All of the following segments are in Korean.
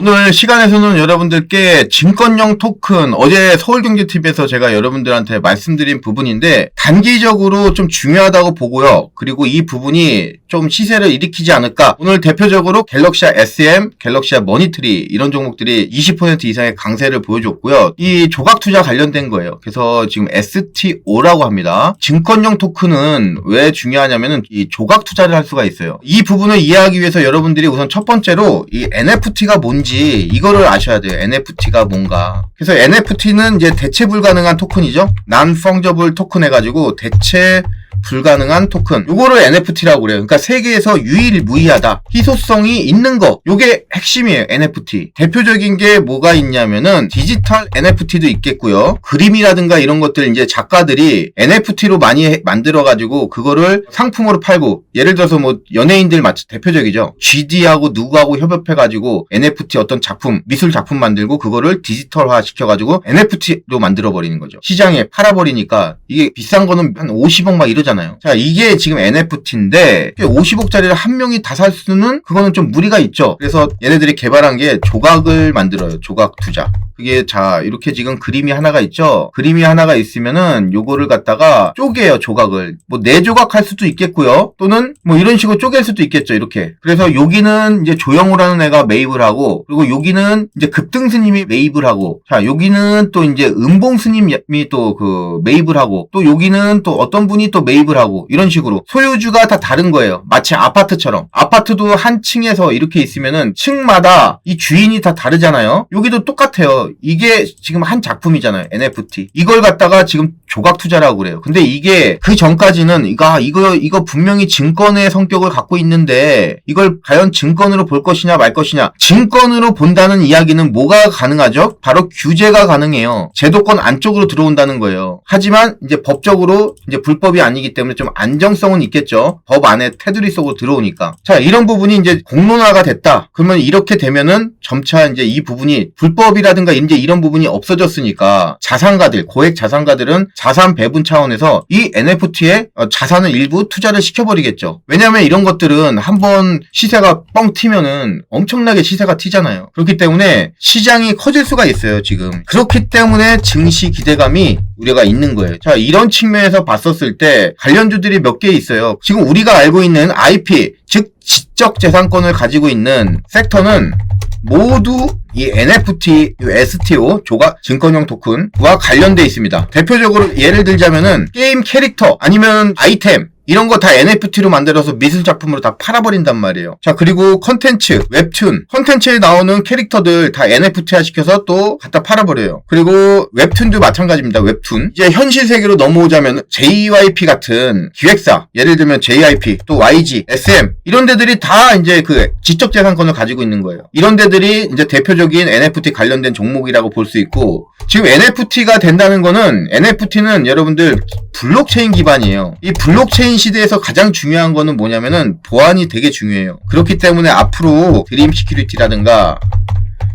오늘 시간에서는 여러분들께 증권형 토큰 어제 서울경제TV에서 제가 여러분들한테 말씀드린 부분인데 단기적으로 좀 중요하다고 보고요. 그리고 이 부분이 좀 시세를 일으키지 않을까. 오늘 대표적으로 갤럭시아 SM, 갤럭시아 머니트리 이런 종목들이 20% 이상의 강세를 보여줬고요. 이 조각 투자 관련된 거예요. 그래서 지금 STO라고 합니다. 증권형 토큰은 왜 중요하냐면은 이 조각 투자를 할 수가 있어요. 이 부분을 이해하기 위해서 여러분들이 우선 첫 번째로 이 NFT가 뭔지 이거를 아셔야 돼요. NFT가 뭔가. 그래서 NFT는 이제 대체 불가능한 토큰이죠. Non-fungible 토큰 해가지고 대체 불가능한 토큰. 요거를 NFT라고 그래요. 그러니까 세계에서 유일무이하다. 희소성이 있는 거. 요게 핵심이에요. NFT. 대표적인 게 뭐가 있냐면은 디지털 NFT도 있겠고요. 그림이라든가 이런 것들 이제 작가들이 NFT로 많이 해- 만들어가지고 그거를 상품으로 팔고 예를 들어서 뭐 연예인들 마치 대표적이죠. GD하고 누구하고 협업해가지고 NFT 어떤 작품, 미술 작품 만들고 그거를 디지털화 시켜가지고 NFT로 만들어버리는 거죠. 시장에 팔아버리니까 이게 비싼 거는 한 50억 막 이러잖아요. 자, 이게 지금 NFT인데 50억짜리를 한 명이 다 살 수는 그거는 좀 무리가 있죠. 그래서 얘네들이 개발한 게 조각을 만들어요. 조각 투자. 그게 자 이렇게 지금 그림이 하나가 있죠. 그림이 하나가 있으면은 요거를 갖다가 쪼개요 조각을 뭐 네 조각 할 수도 있겠고요. 또는 뭐 이런 식으로 쪼갤 수도 있겠죠. 이렇게. 그래서 여기는 이제 조영우라는 애가 매입을 하고 그리고 여기는 이제 급등 스님이 매입을 하고 자 여기는 또 이제 음봉 스님이 또 그 매입을 하고 또 여기는 또 어떤 분이 또 매입을 하고 이런 식으로 소유주가 다 다른 거예요. 마치 아파트처럼 아파트도 한 층에서 이렇게 있으면은 층마다 이 주인이 다 다르잖아요. 여기도 똑같아요. 이게 지금 한 작품이잖아요. NFT. 이걸 갖다가 지금 조각 투자라고 그래요. 근데 이게 그 전까지는 이거 아, 이거 이거 분명히 증권의 성격을 갖고 있는데 이걸 과연 증권으로 볼 것이냐 말 것이냐. 증권으로 본다는 이야기는 뭐가 가능하죠? 바로 규제가 가능해요. 제도권 안쪽으로 들어온다는 거예요. 하지만 이제 법적으로 이제 불법이 아니기 때문에 좀 안정성은 있겠죠. 법 안에 테두리 속으로 들어오니까. 자, 이런 부분이 이제 공론화가 됐다. 그러면 이렇게 되면은 점차 이제 이 부분이 불법이라든가 이제 이런 부분이 없어졌으니까 자산가들, 고액 자산가들은 자산 배분 차원에서 이 NFT에 어, 자산을 일부 투자를 시켜버리겠죠. 왜냐하면 이런 것들은 한번 시세가 뻥 튀면은 엄청나게 시세가 튀잖아요. 그렇기 때문에 시장이 커질 수가 있어요, 지금. 그렇기 때문에 증시 기대감이 우려가 있는 거예요. 자, 이런 측면에서 봤었을 때 관련주들이 몇 개 있어요. 지금 우리가 알고 있는 IP, 즉 지적 재산권을 가지고 있는 섹터는 모두 이 NFT, 이 STO, 조각 증권형 토큰과 관련돼 있습니다. 대표적으로 예를 들자면은 게임 캐릭터 아니면 아이템 이런 거 다 NFT로 만들어서 미술 작품으로 다 팔아버린단 말이에요. 자, 그리고 컨텐츠, 웹툰. 컨텐츠에 나오는 캐릭터들 다 NFT화 시켜서 또 갖다 팔아버려요. 그리고 웹툰도 마찬가지입니다. 웹툰. 이제 현실 세계로 넘어오자면 JYP 같은 기획사, 예를 들면 JYP, 또 YG, SM, 이런 데들이 다 이제 그 지적재산권을 가지고 있는 거예요. 이런 데들이 이제 대표적인 NFT 관련된 종목이라고 볼 수 있고, 지금 NFT가 된다는 거는, NFT는 여러분들 블록체인 기반이에요. 이 블록체인 시대에서 가장 중요한 거는 뭐냐면은 보안이 되게 중요해요. 그렇기 때문에 앞으로 드림 시큐리티라든가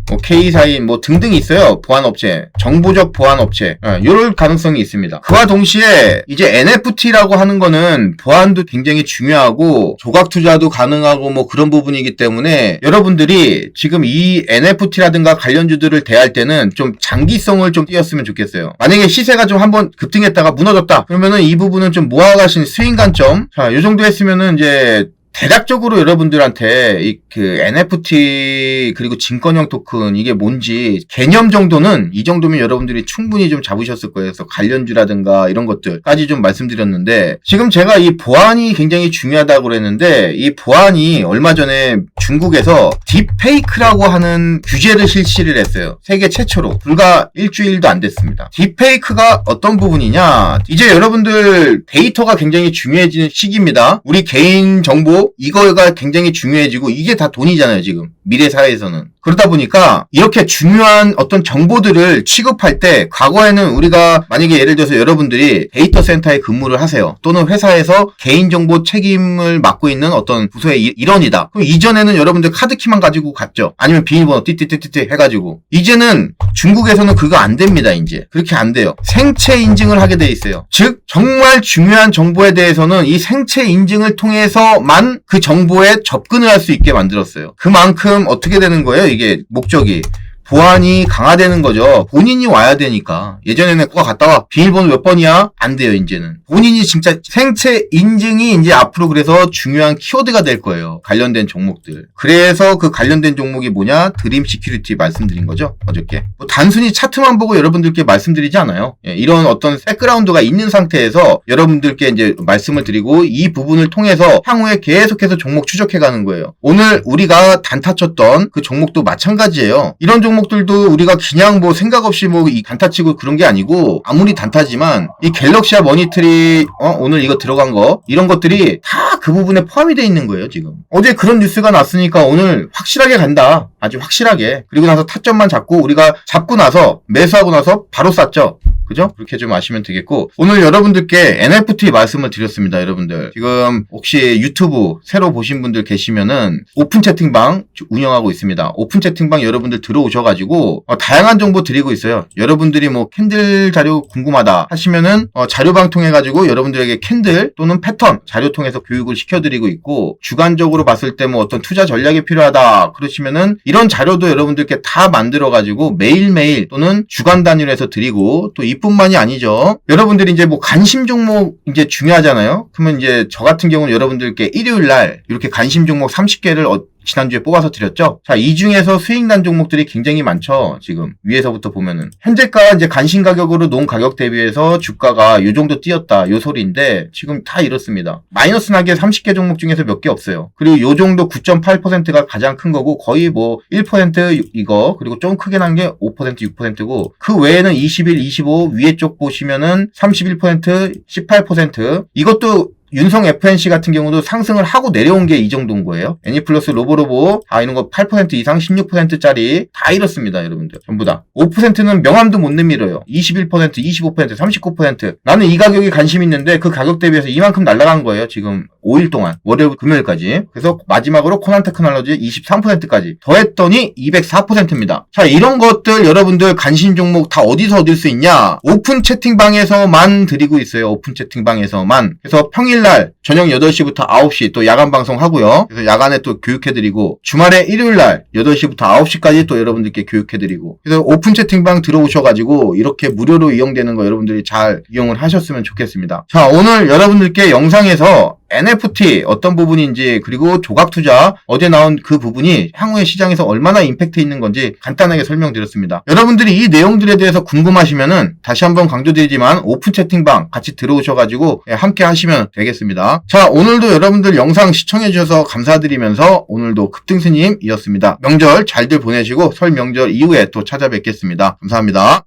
뭐 K사인 뭐 등등 있어요. 보안 업체, 정보적 보안 업체, 어, 이럴 가능성이 있습니다. 그와 동시에 이제 NFT라고 하는 거는 보안도 굉장히 중요하고 조각 투자도 가능하고 뭐 그런 부분이기 때문에 여러분들이 지금 이 NFT라든가 관련주들을 대할 때는 좀 장기성을 좀 띄었으면 좋겠어요. 만약에 시세가 좀 한번 급등했다가 무너졌다 그러면은 이 부분은 좀 모아가신 스윙 관점, 자, 요 정도 했으면은 이제 대략적으로 여러분들한테 이 그 NFT 그리고 증권형 토큰 이게 뭔지 개념 정도는 이 정도면 여러분들이 충분히 좀 잡으셨을 거예요. 그래서 관련주라든가 이런 것들까지 좀 말씀드렸는데 지금 제가 이 보안이 굉장히 중요하다고 그랬는데 이 보안이 얼마 전에 중국에서 딥페이크라고 하는 규제를 실시를 했어요. 세계 최초로 불과 일주일도 안 됐습니다. 딥페이크가 어떤 부분이냐? 이제 여러분들 데이터가 굉장히 중요해지는 시기입니다. 우리 개인 정보 이거가 굉장히 중요해지고 이게 다 돈이잖아요, 지금. 미래 사회에서는. 그러다 보니까 이렇게 중요한 어떤 정보들을 취급할 때 과거에는 우리가 만약에 예를 들어서 여러분들이 데이터 센터에 근무를 하세요. 또는 회사에서 개인정보 책임을 맡고 있는 어떤 부서의 일- 일원이다. 그럼 이전에는 여러분들 카드키만 가지고 갔죠. 아니면 비밀번호 띠띠띠띠띠 해가지고. 이제는 중국에서는 그거 안 됩니다, 이제. 그렇게 안 돼요. 생체 인증을 하게 돼 있어요. 즉, 정말 중요한 정보에 대해서는 이 생체 인증을 통해서만 그 정보에 접근을 할 수 있게 만들었어요. 그만큼 어떻게 되는 거예요? 이게 목적이. 보안이 강화되는 거죠. 본인이 와야 되니까. 예전에는 그거 갔다 와. 비밀번호 몇 번이야? 안 돼요, 이제는. 본인이 진짜 생체 인증이 이제 앞으로 그래서 중요한 키워드가 될 거예요. 관련된 종목들. 그래서 그 관련된 종목이 뭐냐? 드림 시큐리티 말씀드린 거죠. 어저께. 뭐 단순히 차트만 보고 여러분들께 말씀드리지 않아요. 예, 이런 어떤 백그라운드가 있는 상태에서 여러분들께 이제 말씀을 드리고 이 부분을 통해서 향후에 계속해서 종목 추적해 가는 거예요. 오늘 우리가 단타 쳤던 그 종목도 마찬가지예요. 이런 종목 들도 우리가 그냥 뭐 생각 없이 뭐 이 단타 치고 그런 게 아니고 아무리 단타지만 이 갤럭시아 머니트리 어, 오늘 이거 들어간 거 이런 것들이 다 그 부분에 포함이 돼 있는 거예요 지금. 어제 그런 뉴스가 났으니까 오늘 확실하게 간다. 아주 확실하게. 그리고 나서 타점만 잡고 우리가 잡고 나서 매수하고 나서 바로 쌌죠. 그죠? 그렇게 좀 아시면 되겠고 오늘 여러분들께 NFT 말씀을 드렸습니다 여러분들. 지금 혹시 유튜브 새로 보신 분들 계시면은 오픈 채팅방 운영하고 있습니다. 오픈 채팅방 여러분들 들어오셔가지고 어, 다양한 정보 드리고 있어요. 여러분들이 뭐 캔들 자료 궁금하다 하시면은 어, 자료방 통해 가지고 여러분들에게 캔들 또는 패턴 자료 통해서 교육을 시켜드리고 있고 주관적으로 봤을 때 뭐 어떤 투자 전략이 필요하다 그러시면은 이런 자료도 여러분들께 다 만들어 가지고 매일매일 또는 주간 단위로 해서 드리고 또이 뿐만이 아니죠. 여러분들이 이제 뭐 관심 종목 이제 중요하잖아요. 그러면 이제 저 같은 경우는 여러분들께 일요일 날 이렇게 관심 종목 30개를 어, 지난주에 뽑아서 드렸죠. 자, 이 중에서 수익 난 종목들이 굉장히 많죠. 지금 위에서부터 보면은 현재가 이제 관심 가격으로 놓은 가격 대비해서 주가가 이 정도 뛰었다. 요 소리인데 지금 다 이렇습니다. 마이너스 나게 30개 종목 중에서 몇 개 없어요. 그리고 요 정도 9.8%가 가장 큰 거고 거의 뭐 1% 이거 그리고 좀 크게 난 게 5% 6%고 그 외에는 21, 25 위에 쪽 보시면은 31% 18% 이것도 윤성 FNC 같은 경우도 상승을 하고 내려온 게 이 정도인 거예요. 애니 플러스 로보로보 다 이런 거 8% 이상 16%짜리 다 이렇습니다, 여러분들. 전부 다. 5%는 명함도 못 내밀어요. 21%, 25%, 39%. 나는 이 가격이 관심 있는데 그 가격 대비해서 이만큼 날라간 거예요, 지금 5일 동안. 월요일, 금요일까지. 그래서 마지막으로 코난 테크놀로지 23%까지. 더했더니 204%입니다. 자, 이런 것들 여러분들 관심 종목 다 어디서 얻을 수 있냐? 오픈 채팅방에서만 드리고 있어요. 오픈 채팅방에서만. 그래서 평일 날 저녁 8시부터 9시 또 야간 방송 하고요. 그래서 야간에 또 교육해드리고 주말에 일요일 날 8시부터 9시까지 또 여러분들께 교육해드리고 그래서 오픈 채팅방 들어오셔가지고 이렇게 무료로 이용되는 거 여러분들이 잘 이용을 하셨으면 좋겠습니다. 자 오늘 여러분들께 영상에서 NFT 어떤 부분인지 그리고 조각 투자 어제 나온 그 부분이 향후의 시장에서 얼마나 임팩트 있는 건지 간단하게 설명드렸습니다. 여러분들이 이 내용들에 대해서 궁금하시면은 다시 한번 강조드리지만 오픈 채팅방 같이 들어오셔가지고 예, 함께 하시면 되겠습니다. 자 오늘도 여러분들 영상 시청해주셔서 감사드리면서 오늘도 급등스님이었습니다. 명절 잘들 보내시고 설 명절 이후에 또 찾아뵙겠습니다. 감사합니다.